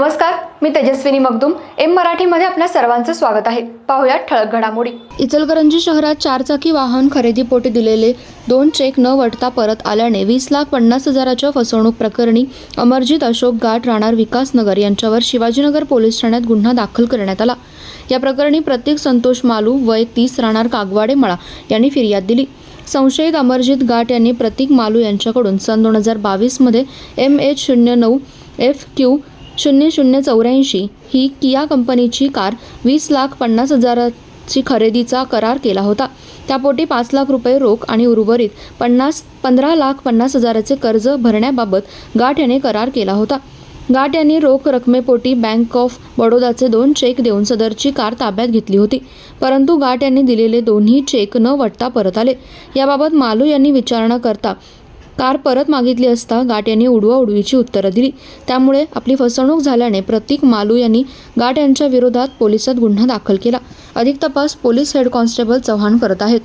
नमस्कार मी तेजस्विनी मगदुम. एम मराठीमध्ये आपल्या सर्वांचं स्वागत आहे. पाहुयात ठळक घडामोडी. इचलकरंजी शहरात चारचाकी वाहन खरेदीपोटी दिलेले दोन चेक न वटता परत आल्याने वीस लाख पन्नास हजाराच्या फसवणूक प्रकरणी अमरजित अशोक गाठ राहणार विकासनगर यांच्यावर शिवाजीनगर पोलीस ठाण्यात गुन्हा दाखल करण्यात आला. या प्रकरणी प्रत्येक संतोष मालू वय तीस राहणार कागवाडे मळा यांनी फिर्याद दिली. संशयित अमरजित गाठ यांनी प्रतीक मालू यांच्याकडून सन दोन हजार बावीसमध्ये एम एच शून्य नऊ एफ क्यू शून्य शून्य चौऱ्याऐंशी ही किया कंपनीची कार वीस लाख पन्नास हजाराची खरेदीचा करार केला होता. त्यापोटी पाच लाख रुपये रोख आणि उर्वरित पन्नास पंधरा लाख पन्नास हजाराचे कर्ज भरण्याबाबत गाठ याने करार केला होता. गाठ यांनी रोख रकमेपोटी बँक ऑफ बडोदाचे दोन चेक देऊन सदरची कार ताब्यात घेतली होती. परंतु गाठ यांनी दिलेले दोन्ही चेक न वटता परत आले. याबाबत मालू यांनी विचारणा करता कार परत मागितली असता गाठ यांनी उडवा उडवीची उत्तरं दिली. त्यामुळे आपली फसवणूक झाल्याने प्रतीक मालू यांनी गाठ यांच्या विरोधात पोलिसात गुन्हा दाखल केला. अधिक तपास पोलीस हेड कॉन्स्टेबल चव्हाण करत आहेत.